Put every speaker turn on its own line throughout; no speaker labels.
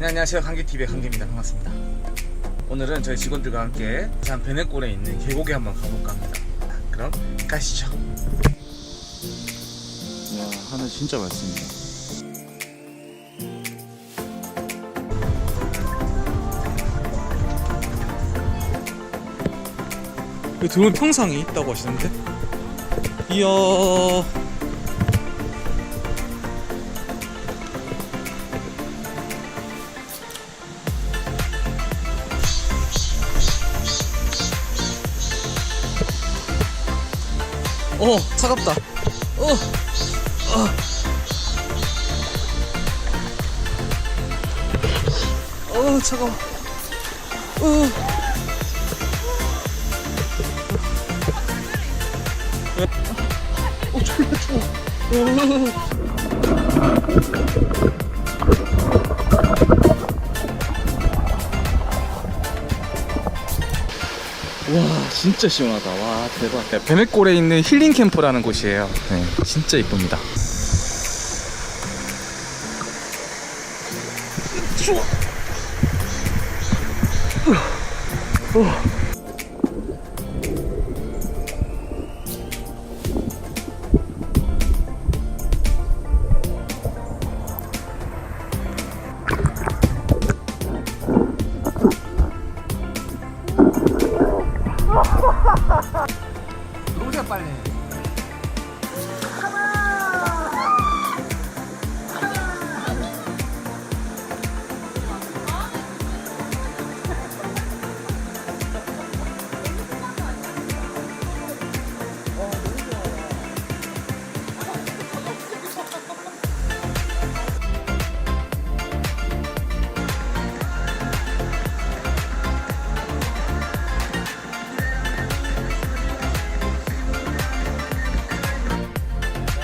네 안녕하세요. 한기TV의 한기입니다. 반갑습니다. 오늘은 저희 직원들과 함께 부산 베네골에 있는 계곡에 한번 가볼까 합니다. 그럼 가시죠. 야 하늘 진짜 맑습니다.
그 드론 평상이 있다고 하시는데? 이야 어 차갑다. 어 어, 어 차가워. 어. 어, 졸라 추워. 와, 진짜 시원하다. 와, 대박. 네, 베네골에 있는 힐링 캠프라는 곳이에요. 네, 진짜 이쁩니다. 추워.
들어오세요 빨리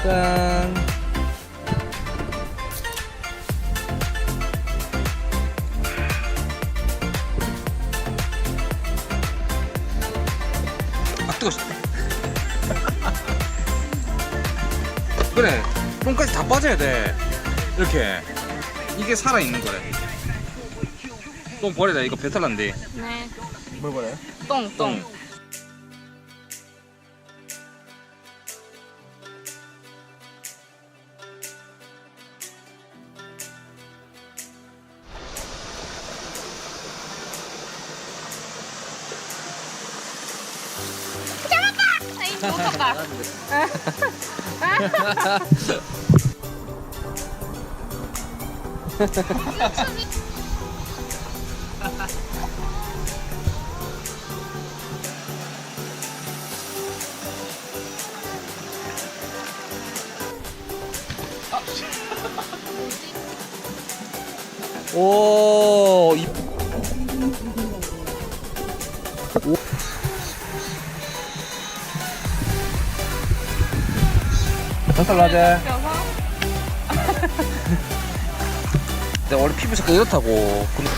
짠.
아 뜨거 그래 똥까지 다 빠져야 돼 이렇게 이게 살아 있는 거래 똥 버리다 이거 배탈 난대
네.
뭘 버려요?
똥, 똥. 잡 았다! 아이, 펴서
내가 원래 피부 색깔 이렇다고. 근데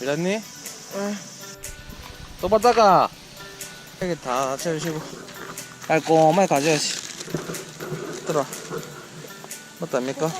일났니? 또 봤다가. 여기 다 채우시고. 깔끔하게 가져야지. 들어 맞답니까?